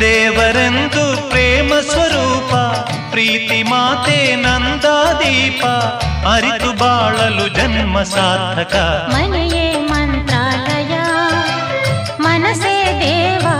ದೇವರೆಂದು ಪ್ರೇಮ ಸ್ವರೂಪ ಪ್ರೀತಿ ಮಾತೆ ನಂದಾದೀಪ ಅರಿತು ಬಾಳಲು ಜನ್ಮ ಸಾರ್ಥಕ ಮನೆಯೇ ಮಂತ್ರಾಲಯ ಮನಸೇ ದೇವಾ